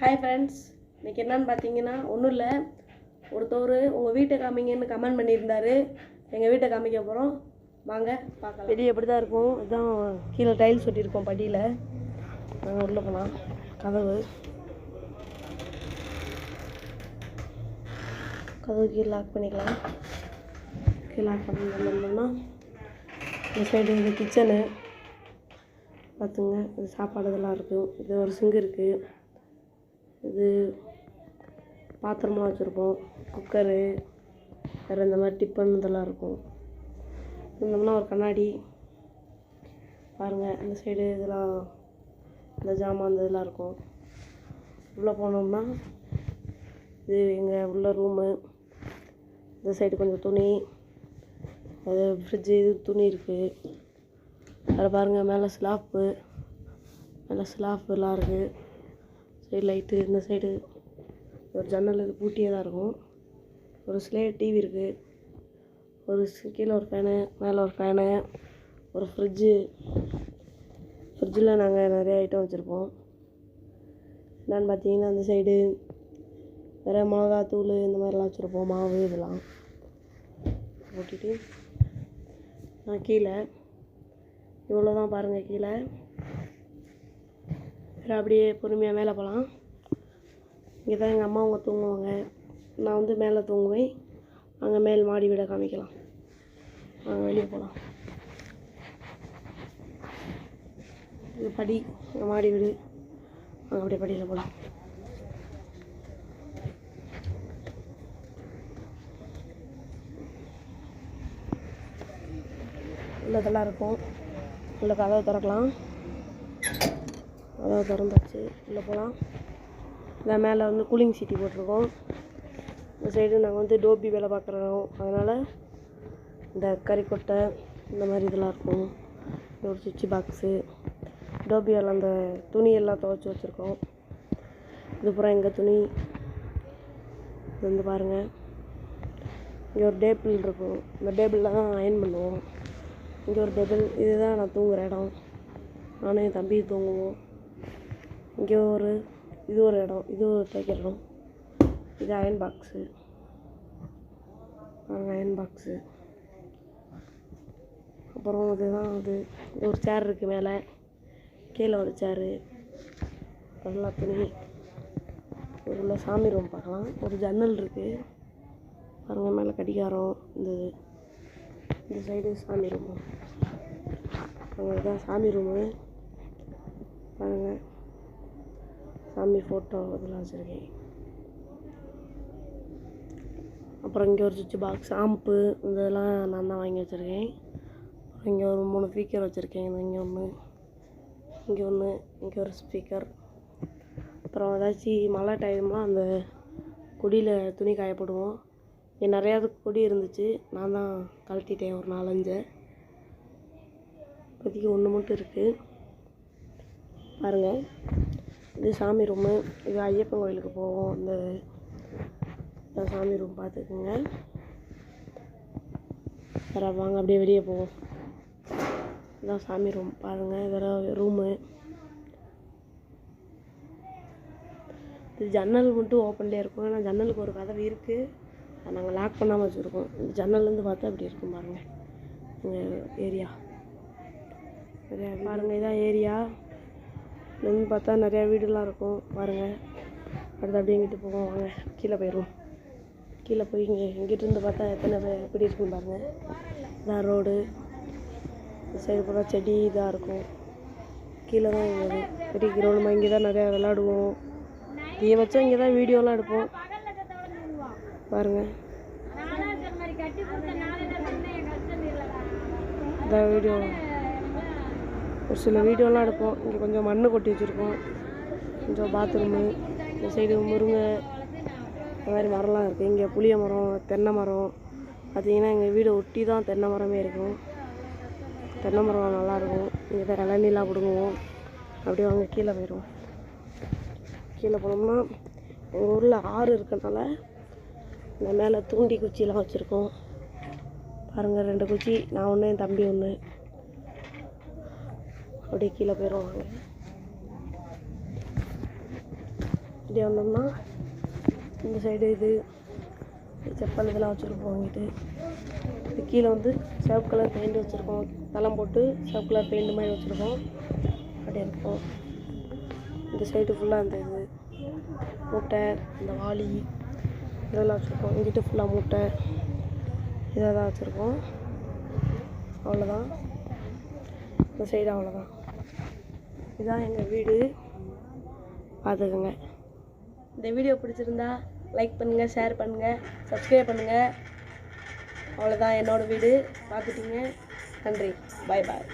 Hi friends இன்றைக்கி என்னன்னு பார்த்தீங்கன்னா ஒன்றும் இல்லை. ஒருத்தவர் உங்கள் வீட்டை காமிங்கன்னு கமெண்ட் பண்ணியிருந்தாரு. எங்கள் வீட்டை காமிக்க போகிறோம் வாங்க பார்க்கலாம். வெளியே எப்படி தான் இருக்கும்? இதுதான் கீழே டைல்ஸ் ஒட்டியிருக்கோம் படியில். நாங்கள் உள்ளே போகலாம் கதவு. கதவு கீழே லாக் பண்ணிக்கலாம். கீழே லாக் பண்ணிட்டோம்னா இந்த சைடு இது கிச்சனு பார்த்துங்க இது சாப்பாடு இதெல்லாம் இருக்கும் இது ஒரு சிங்கு இருக்குது இது பாத்திரமாக வச்சுருப்போம். குக்கரு வேறு இந்த மாதிரி டிப்பன் இதெல்லாம் இருக்கும். இருந்தோம்னா ஒரு கண்ணாடி. பாருங்கள் இந்த சைடு இதெல்லாம் இந்த ஜாமான் இந்த இதெல்லாம் இருக்கும். உள்ளே போனோம்னா இது எங்கள் உள்ள ரூமு இந்த சைடு கொஞ்சம் துணி. அது ஃப்ரிட்ஜு இது துணி இருக்குது அதில் பாருங்கள் மேலே ஸ்லாப்பு மேலே ஸ்லாப் எல்லாம் இருக்குது சைடு லைட்டு இந்த சைடு ஒரு ஜன்னல் இது பூட்டியே தான் இருக்கும். ஒரு ஸ்லே டிவி இருக்குது ஒரு கீழே ஒரு ஃபேனு மேலே ஒரு ஃபேனு ஒரு ஃப்ரிட்ஜு ஃப்ரிட்ஜில் நாங்கள் நிறைய ஐட்டம் வச்சுருப்போம். என்னென்னு பார்த்தீங்கன்னா அந்த சைடு நிறைய மிளகாத்தூள் இந்த மாதிரிலாம் வச்சுருப்போம். மாவு இதெல்லாம். போட்டுட்டு நான் கீழே. இவ்வளோ தான் பாருங்கள் கீழே. சரி அப்படியே பொறுமையாக மேலே போகலாம் இங்கே தான் எங்கள் அம்மா அவங்க தூங்குவாங்க. நான் வந்து மேலே தூங்குவேன். அங்கே மேல் மாடி வீடை காமிக்கலாம். நாங்கள் வெளியே போகலாம் இது படி மாடி வீடு. அங்கே அப்படியே படியில் போகலாம் உள்ளதெல்லாம் இருக்கும். உள்ள கதவை திறக்கலாம். கதவை திறந்தாச்சு உள்ளே போகலாம். இல்லை மேலே வந்து கூலிங் சீட்டி போட்டிருக்கோம். இந்த சைடு நாங்கள் வந்து டோபி வேலை பார்க்குறோம் அதனால் இந்த கறிக்கொட்டை இந்த மாதிரி இதெல்லாம் இருக்கும். ஒரு சுவிட்ச் பாக்ஸு டோபி வேலை அந்த துணியெல்லாம் துவைச்சி வச்சுருக்கோம். இதுப்புறம் எங்கள் துணி? இது வந்து பாருங்கள் இங்கே ஒரு டேபிள் இருக்கும். இந்த டேபிளில் தான் அயன் பண்ணுவோம். இங்கே ஒரு டேபிள். இதுதான் நான் தூங்குற இடம். நானும் என் தம்பி தூங்குவோம். இங்கே ஒரு இது ஒரு இடம் இது ஒரு தைக்கிற இடம். இது அயன் பாக்ஸு அயன் பாக்ஸு அப்புறம் இதுதான் இது. ஒரு சேர் இருக்குது மேலே. கீழே ஒரு சேரு நல்லா துணி. ஒரு உள்ள சாமி ரூம் பார்க்கலாம். ஒரு ஜன்னல் இருக்குது பாருங்கள் மேலே கடிகாரம். இந்த இந்த சைடு சாமி ரூமு அங்கே இதுதான் சாமி ரூமு பாருங்கள் சாமி ஃபோட்டோ இதெல்லாம் வச்சுருக்கேன். அப்புறம் இங்கே ஒரு சுவிட்ச் பாக்ஸ் ஆம்பு இதெல்லாம் நான் தான் வாங்கி வச்சுருக்கேன். அப்புறம் இங்கே ஒரு மூணு ஸ்பீக்கர் வச்சுருக்கேன். இங்கே ஒன்று இங்கே ஒன்று இங்கே ஒரு ஸ்பீக்கர் அப்புறம் ஏதாச்சும் மழை டைம்லாம் அந்த கொடியில் துணி காயப்படுவோம். இங்கே நிறையா கொடி இருந்துச்சு. நான் தான் கழட்டிட்டேன் ஒரு நாலஞ்சு. இப்போதைக்கு ஒன்று மட்டும் இருக்குது பாருங்கள் இது சாமி ரூமு. இது ஐயப்பன் கோயிலுக்கு போவோம். இந்த சாமி ரூம் பார்த்துக்குங்க. வேற வாங்க அப்படியே வெளியே போவோம். இதான் சாமி ரூம். பாருங்கள் இதெல்லாம் ரூமு. இது ஜன்னல் மட்டும் ஓப்பன்லேயே இருக்கும். ஆனால் ஜன்னலுக்கு ஒரு கதவு இருக்குது அதை நாங்கள் லாக் பண்ணாமல் வச்சுருக்கோம். இந்த ஜன்னல்லேருந்து பார்த்தா அப்படி இருக்கும் பாருங்கள் எங்கள் ஏரியா பாருங்கள் இதான் ஏரியா இதுலேருந்து பார்த்தா நிறையா வீடுலாம் இருக்கும். பாருங்கள் அடுத்து அப்படியே இங்கிட்டு போவோம். வாங்க. கீழே போயிடுவோம். கீழே போய் இங்கே இங்கிட்டிருந்து பார்த்தா எத்தனை பேர் எப்படி இருக்குன்னு பாருங்கள் இதான் ரோடு இந்த சைடு பூரா செடி இதாக இருக்கும். கீழே தான் இங்கே பெரிய கிரௌண்டுமா இங்கே தான் நிறையா விளாடுவோம் அதிகபட்சம் இங்கே தான் வீடியோலாம் எடுப்போம். பாருங்கள் இந்த வீடியோ ஒரு சில வீடியோலாம் எடுப்போம். இங்கே கொஞ்சம் மண் கொட்டி வச்சுருக்கோம். கொஞ்சம் பாத்ரூமு இந்த சைடு முருங்கை இந்த மாதிரி மரம்லாம் இருக்குது இங்கே புளிய மரம் தென்னை மரம். பார்த்திங்கன்னா எங்கள் வீடை ஒட்டி தான் தென்னை மரமே இருக்கும். தென்னை மரம் நல்லாயிருக்கும் இங்கே தான் இளநீலாம் பிடுங்குவோம். அப்படியே வாங்க கீழே போயிடுவோம். கீழே போனோம்னா எங்கள் ஊரில் ஆறு இருக்கிறதுனால இந்த மேலே தூண்டி குச்சிலாம் வச்சுருக்கோம். பாருங்கள் ரெண்டு குச்சி நான் ஒன்று என் தம்பி ஒன்று அப்படியே கீழே போயிடுவாங்க. இப்படி வந்தோம்னா இந்த சைடு இது செப்பல் இதெல்லாம் வச்சுருப்போம் வாங்கிட்டு இது கீழே வந்து சிவப்பு கலர் பெயிண்ட் வச்சுருக்கோம். தளம் போட்டு சிவப்பு கலர் பெயிண்ட் மாதிரி வச்சுருக்கோம். அப்படியே இருக்கும். இந்த சைடு ஃபுல்லாக அந்த இது மூட்டை இந்த வாளி இதெல்லாம் வச்சுருக்கோம். இங்கிட்ட ஃபுல்லாக மூட்டை இதெல்லாம் வச்சுருக்கோம். அவ்வளோதான் இந்த சைடு அவ்வளோதான் இதுதான் எங்கள் வீடு. பார்த்துக்கோங்க இந்த வீடியோ பிடிச்சிருந்தா லைக் பண்ணுங்கள் ஷேர் பண்ணுங்கள் சப்ஸ்கிரைப் பண்ணுங்கள் அவ்வளோதான் என்னோடய வீடு. பார்த்துட்டீங்க நன்றி. பாய் பாய்